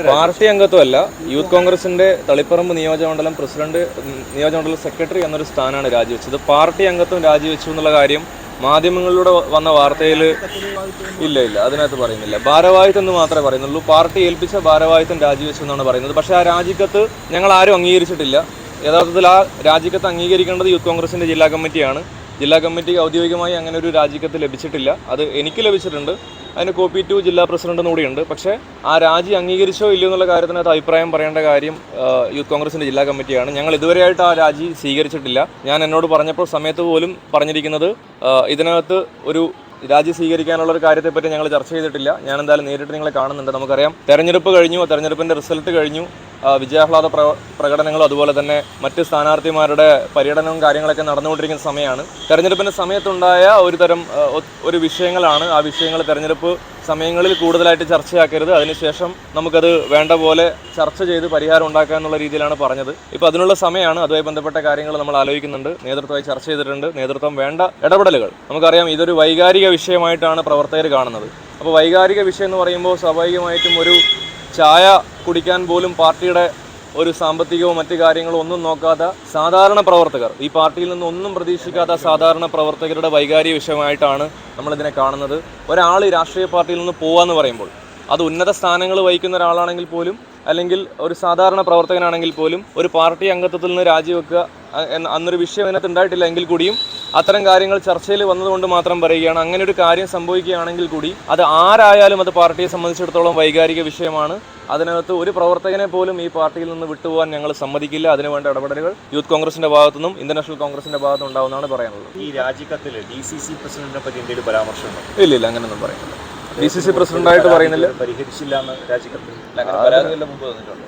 Party അംഗത്വമല്ല youth കോൺഗ്രസിന്റെ തളിപ്പറമ്പ് നിയോജകമണ്ഡലം president നിയോജക നിയോജകമണ്ഡലം സെക്രട്ടറി എന്നൊരു സ്ഥാനമാണ് രാജിവെച്ചത്. പാർട്ടി അംഗത്വം രാജിവെച്ചു എന്നുള്ള കാര്യം മാധ്യമങ്ങളിലൂടെ വന്ന വാർത്തയിൽ ഇല്ല ഇല്ല അതിനകത്ത് പറയുന്നില്ല. ഭാരവാഹിത്വം എന്ന് മാത്രമേ പറയുന്നുള്ളൂ. പാർട്ടി ഏൽപ്പിച്ച ഭാരവാഹിത്വം രാജിവെച്ചു എന്നാണ് പറയുന്നത്. പക്ഷേ ആ രാജിക്കത്ത് ഞങ്ങൾ ആരും അംഗീകരിച്ചിട്ടില്ല. യഥാർത്ഥത്തിൽ ആ രാജിക്കത്ത് അംഗീകരിക്കേണ്ടത് യൂത്ത് കോൺഗ്രസിന്റെ ജില്ലാ കമ്മിറ്റിയാണ്. ജില്ലാ കമ്മിറ്റി ഔദ്യോഗികമായി അങ്ങനെ ഒരു രാജിക്കത്ത് ലഭിച്ചിട്ടില്ല. അത് എനിക്ക് ലഭിച്ചിട്ടുണ്ട്. അതിന് കോപ്പി ടു ജില്ലാ പ്രസിഡന്റ് കൂടിയുണ്ട്. പക്ഷേ ആ രാജി അംഗീകരിച്ചോ ഇല്ലയോ എന്നുള്ള കാര്യത്തിനകത്ത് അഭിപ്രായം പറയേണ്ട കാര്യം യൂത്ത് കോൺഗ്രസിന്റെ ജില്ലാ കമ്മിറ്റിയാണ്. ഞങ്ങൾ ഇതുവരെയായിട്ട് ആ രാജി സ്വീകരിച്ചിട്ടില്ല. ഞാൻ എന്നോട് പറഞ്ഞപ്പോൾ സമയത്ത് പോലും പറഞ്ഞിരിക്കുന്നത് ഇതിനകത്ത് ഒരു രാജി സ്വീകരിക്കാനുള്ള ഒരു കാര്യത്തെപ്പറ്റി ഞങ്ങൾ ചർച്ച ചെയ്തിട്ടില്ല. ഞാൻ എന്തായാലും നേരിട്ട് നിങ്ങളെ കാണുന്നുണ്ട്. നമുക്കറിയാം തെരഞ്ഞെടുപ്പ് കഴിഞ്ഞു. തെരഞ്ഞെടുപ്പിന്റെ റിസൾട്ട് കഴിഞ്ഞു. വിജയാഹ്ലാദ പ്ര പ്രകടനങ്ങളും അതുപോലെ തന്നെ മറ്റ് സ്ഥാനാർത്ഥിമാരുടെ പര്യടനവും കാര്യങ്ങളൊക്കെ നടന്നുകൊണ്ടിരിക്കുന്ന സമയമാണ് തെരഞ്ഞെടുപ്പിന്റെ സമയത്തുണ്ടായ ഒരു തരം ഒരു വിഷയങ്ങളാണ്. ആ വിഷയങ്ങൾ തെരഞ്ഞെടുപ്പ് സമയങ്ങളിൽ കൂടുതലായിട്ട് ചർച്ചയാക്കരുത്. അതിനുശേഷം നമുക്കത് വേണ്ട പോലെ ചർച്ച ചെയ്ത് പരിഹാരം ഉണ്ടാക്കുക എന്നുള്ള രീതിയിലാണ് പറഞ്ഞത്. ഇപ്പോൾ അതിനുള്ള സമയമാണ്. അതുമായി ബന്ധപ്പെട്ട കാര്യങ്ങൾ നമ്മൾ ആലോചിക്കുന്നുണ്ട്. നേതൃത്വമായി ചർച്ച ചെയ്തിട്ടുണ്ട്. നേതൃത്വം വേണ്ട ഇടപെടലുകൾ. നമുക്കറിയാം ഇതൊരു വൈകാരിക വിഷയമായിട്ടാണ് പ്രവർത്തകർ കാണുന്നത്. അപ്പോൾ വൈകാരിക വിഷയം എന്ന് പറയുമ്പോൾ സ്വാഭാവികമായിട്ടും ഒരു ചായ കുടിക്കാൻ പോലും പാർട്ടിയുടെ ഒരു സാമ്പത്തികമോ മറ്റു കാര്യങ്ങളോ ഒന്നും നോക്കാത്ത സാധാരണ പ്രവർത്തകർ. ഈ പാർട്ടിയിൽ നിന്ന് ഒന്നും പ്രതീക്ഷിക്കാത്ത സാധാരണ പ്രവർത്തകരുടെ വൈകാരിക വിഷയമായിട്ടാണ് നമ്മളിതിനെ കാണുന്നത്. ഒരാൾ ഈ രാഷ്ട്രീയ പാർട്ടിയിൽ നിന്ന് പോവാന്ന് പറയുമ്പോൾ അത് ഉന്നത സ്ഥാനങ്ങൾ വഹിക്കുന്ന ഒരാളാണെങ്കിൽ പോലും അല്ലെങ്കിൽ ഒരു സാധാരണ പ്രവർത്തകനാണെങ്കിൽ പോലും ഒരു പാർട്ടി അംഗത്വത്തിൽ നിന്ന് രാജിവെക്കുക എന്ന- അന്നൊരു വിഷയം അതിനകത്ത് ഉണ്ടായിട്ടില്ല എങ്കിൽ കൂടിയും അത്തരം കാര്യങ്ങൾ ചർച്ചയിൽ വന്നതുകൊണ്ട് മാത്രം പറയുകയാണ്. അങ്ങനെ ഒരു കാര്യം സംഭവിക്കുകയാണെങ്കിൽ കൂടി അത് ആരായാലും അത് പാർട്ടിയെ സംബന്ധിച്ചിടത്തോളം വൈകാരിക വിഷയമാണ്. അതിനകത്ത് ഒരു പ്രവർത്തകനെ പോലും ഈ പാർട്ടിയിൽ നിന്ന് വിട്ടുപോകാൻ ഞങ്ങൾ സമ്മതിക്കില്ല. അതിനുവേണ്ട ഇടപെടലുകൾ യൂത്ത് കോൺഗ്രസിന്റെ ഭാഗത്തുനിന്നും നിന്നും നാഷണൽ കോൺഗ്രസിന്റെ ഭാഗത്തുനിന്നും ഉണ്ടാവുന്നതാണ് പറയാനുള്ളത്. ഈ രാജിക്കത്തിൽ ഡി സി സി പ്രസിഡന്റിനെ പറ്റി എന്തെങ്കിലും പരാമർശമുണ്ടോ? ഇല്ല ഇല്ല അങ്ങനെയൊന്നും പറയുന്നില്ല ഡി സി സി പ്രസിഡന്റായിട്ട് പറയുന്നില്ല. പരിഹരിച്ചില്ല എന്ന് രാജിക്കത്തിൽ അങ്ങനെ മുമ്പ് വന്നിട്ടുണ്ട്.